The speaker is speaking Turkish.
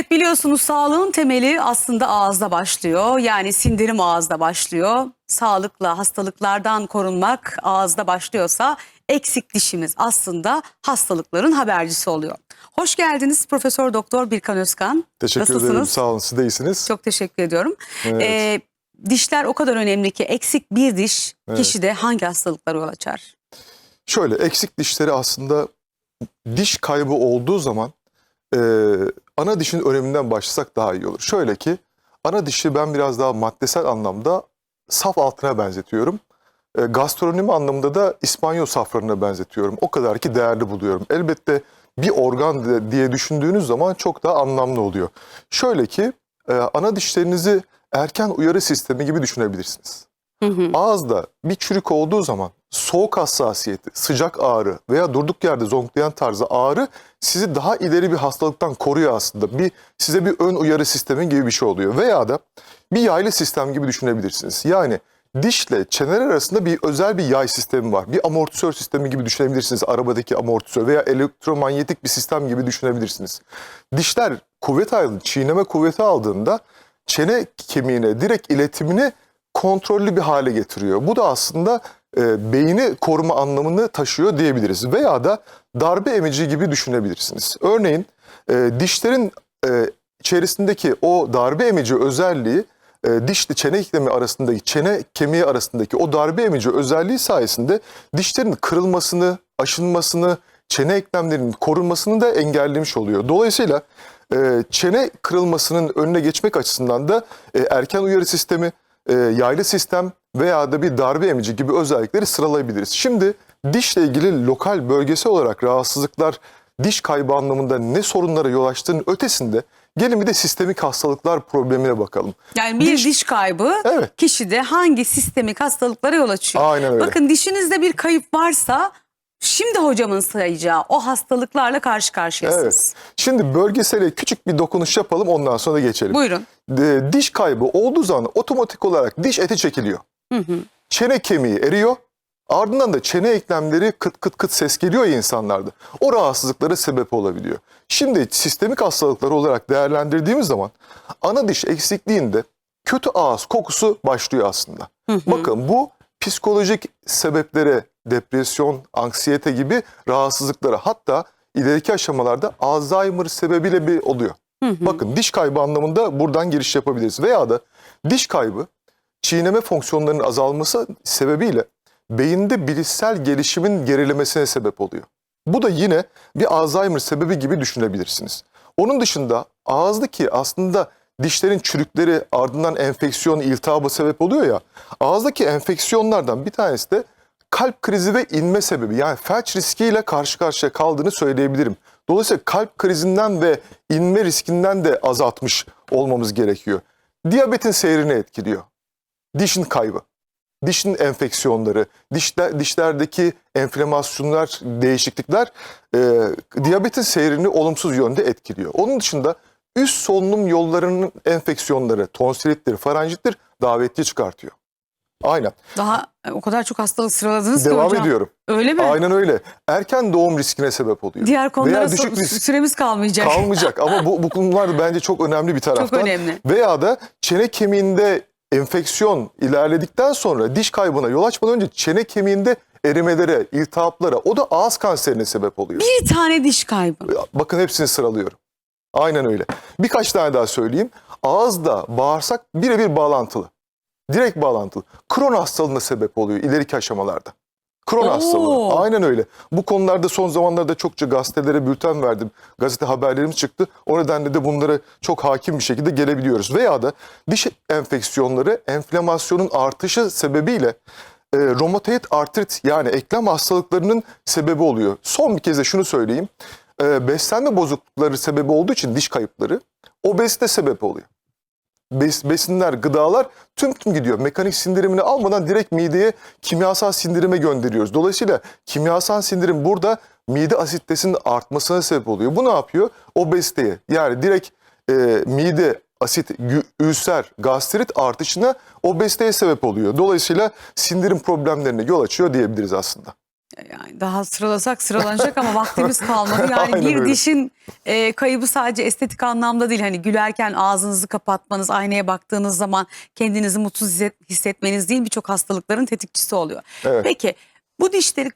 Evet biliyorsunuz sağlığın temeli aslında ağızda başlıyor. Yani sindirim ağızda başlıyor. Sağlıkla hastalıklardan korunmak ağızda başlıyorsa eksik dişimiz aslında hastalıkların habercisi oluyor. Hoş geldiniz Profesör Doktor Birkan Özkan. Teşekkür ederim. Nasılsınız? Sağ olun. Siz de iyisiniz. Çok teşekkür ediyorum. Evet. Ee, dişler o kadar önemli ki eksik bir diş Evet. kişide hangi hastalıklara yol açar? Şöyle eksik dişleri aslında diş kaybı olduğu zaman e, ana dişin öneminden başlasak daha iyi olur. Şöyle ki ana dişi ben biraz daha maddesel anlamda saf altına benzetiyorum. E, gastronomi anlamında da İspanyol safranına benzetiyorum. O kadar ki değerli buluyorum. Elbette bir organ diye düşündüğünüz zaman çok daha anlamlı oluyor. Şöyle ki e, ana dişlerinizi erken uyarı sistemi gibi düşünebilirsiniz. Hı hı. Ağızda bir çürük olduğu zaman soğuk hassasiyeti, sıcak ağrı veya durduk yerde zonklayan tarzı ağrı sizi daha ileri bir hastalıktan koruyor aslında. Bir size bir ön uyarı sistemi gibi bir şey oluyor. Veya da bir yaylı sistem gibi düşünebilirsiniz. Yani dişle çeneler arasında bir özel bir yay sistemi var. Bir amortisör sistemi gibi düşünebilirsiniz. Arabadaki amortisör veya elektromanyetik bir sistem gibi düşünebilirsiniz. Dişler kuvvet aldığında, çiğneme kuvveti aldığında çene kemiğine direkt iletimini kontrollü bir hale getiriyor. Bu da aslında e, beyni koruma anlamını taşıyor diyebiliriz. Veya da darbe emici gibi düşünebilirsiniz. Örneğin e, dişlerin e, içerisindeki o darbe emici özelliği e, dişli çene iklimi arasındaki çene kemiği arasındaki o darbe emici özelliği sayesinde dişlerin kırılmasını, aşınmasını, çene eklemlerinin korunmasını da engellemiş oluyor. Dolayısıyla e, çene kırılmasının önüne geçmek açısından da e, erken uyarı sistemi, e, yaylı sistem veya da bir darbe emici gibi özellikleri sıralayabiliriz. Şimdi dişle ilgili lokal bölgesel olarak rahatsızlıklar diş kaybı anlamında ne sorunlara yol açtığının ötesinde gelin bir de sistemik hastalıklar problemine bakalım. Yani bir diş, Diş- kaybı Evet. kişide hangi sistemik hastalıklara yol açıyor? Aynen öyle. Bakın dişinizde bir kayıp varsa şimdi hocamın sayacağı o hastalıklarla karşı karşıyasınız. Evet. Şimdi bölgesele küçük bir dokunuş yapalım ondan sonra geçelim. Buyurun. E, diş kaybı olduğu zaman otomatik olarak diş eti çekiliyor. Hı hı. çene kemiği eriyor. Ardından da çene eklemleri kıt kıt kıt ses geliyor ya insanlarda. O rahatsızlıklara sebep olabiliyor. Şimdi sistemik hastalıklar olarak değerlendirdiğimiz zaman ana diş eksikliğinde kötü ağız kokusu başlıyor aslında. Hı hı. Bakın bu psikolojik sebeplere depresyon, anksiyete gibi rahatsızlıklara hatta ileriki aşamalarda Alzheimer sebebiyle bir oluyor. Hı hı. Bakın diş kaybı anlamında buradan giriş yapabiliriz. Veya da diş kaybı çiğneme fonksiyonlarının azalması sebebiyle beyinde bilişsel gelişimin gerilemesine sebep oluyor. Bu da yine bir Alzheimer sebebi gibi düşünebilirsiniz. Onun dışında ağızdaki aslında dişlerin çürükleri ardından enfeksiyon, iltihaba sebep oluyor ya. Ağızdaki enfeksiyonlardan bir tanesi de kalp krizi ve inme sebebi yani felç riskiyle karşı karşıya kaldığını söyleyebilirim. Dolayısıyla kalp krizinden ve inme riskinden de azaltmış olmamız gerekiyor. Diyabetin seyrini etkiliyor. Dişin kaybı, dişin enfeksiyonları, dişler, dişlerdeki enflamasyonlar, değişiklikler e, diyabetin seyrini olumsuz yönde etkiliyor. Onun dışında üst solunum yollarının enfeksiyonları, tonsilittir, faranjittir davetli çıkartıyor. Aynen. Daha e, o kadar çok hastalık sıraladınız ki Devam hocam. ediyorum. Öyle mi? Aynen öyle. Erken doğum riskine sebep oluyor. Diğer konulara Veya düşük risk süremiz kalmayacak. kalmayacak ama bu, bu konular bence çok önemli bir taraftan. önemli. Veya da çene kemiğinde enfeksiyon ilerledikten sonra diş kaybına yol açmadan önce çene kemiğinde erimelere, iltihaplara o da ağız kanserine sebep oluyor. Bir tane diş kaybı. Bakın hepsini sıralıyorum. Aynen öyle. Birkaç tane daha söyleyeyim. Ağızda bağırsak birebir bağlantılı. Direkt bağlantılı. Kron hastalığına sebep oluyor ileriki aşamalarda. Kron Oo. hastalığı. Aynen öyle. Bu konularda son zamanlarda çokça gazetelere bülten verdim. Gazete haberlerimiz çıktı. O nedenle de bunlara çok hakim bir şekilde gelebiliyoruz. Veya da diş enfeksiyonları enflamasyonun artışı sebebiyle e, romatoid artrit yani eklem hastalıklarının sebebi oluyor. Son bir kez de şunu söyleyeyim. E, beslenme bozuklukları sebebi olduğu için diş kayıpları obezite sebep oluyor. Bes, besinler, gıdalar tüm tüm gidiyor. Mekanik sindirimini almadan direkt mideye kimyasal sindirime gönderiyoruz. Dolayısıyla kimyasal sindirim burada mide asitesinin artmasına sebep oluyor. Bu ne yapıyor? Obeziteye yani direkt e, mide asit, ülser, gastrit artışına obeziteye sebep oluyor. Dolayısıyla sindirim problemlerine yol açıyor diyebiliriz aslında. Yani daha sıralasak sıralanacak ama vaktimiz kalmadı. Yani Aynen bir öyle. dişin e, kaybı sadece estetik anlamda değil. Hani gülerken ağzınızı kapatmanız, aynaya baktığınız zaman kendinizi mutsuz hisset- hissetmeniz değil birçok hastalıkların tetikçisi oluyor. Evet. Peki bu dişleri